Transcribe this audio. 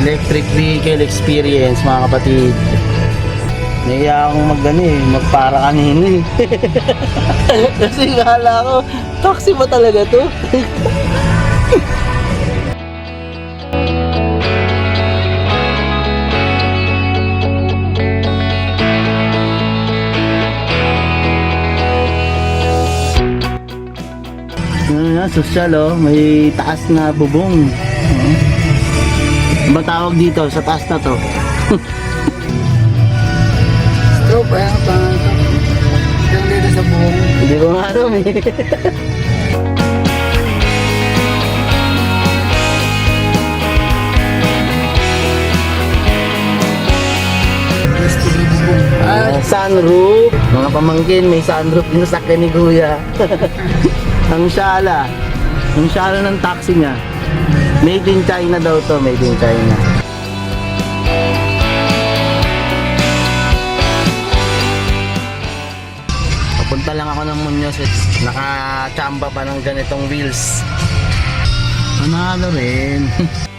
electric vehicle experience mga kapatid. Naiya akong mag ano eh, magpara kanina eh. Kasi kala ko, taxi ba talaga to? Ano na, social oh, may taas na bubong. Oh. Ano ba tawag dito sa taas na to? Stroke, ayan pa. Yung dito sa buhong. Hindi ko nga alam eh. Ah, sunroof. Mga pamangkin, may sunroof din sa sakyan ni Kuya. ang shala. Ang shala ng taxi niya. Made in China daw to, made in China. Papunta lang ako ng Muñoz at nakachamba pa ng ganitong wheels. Panalo rin.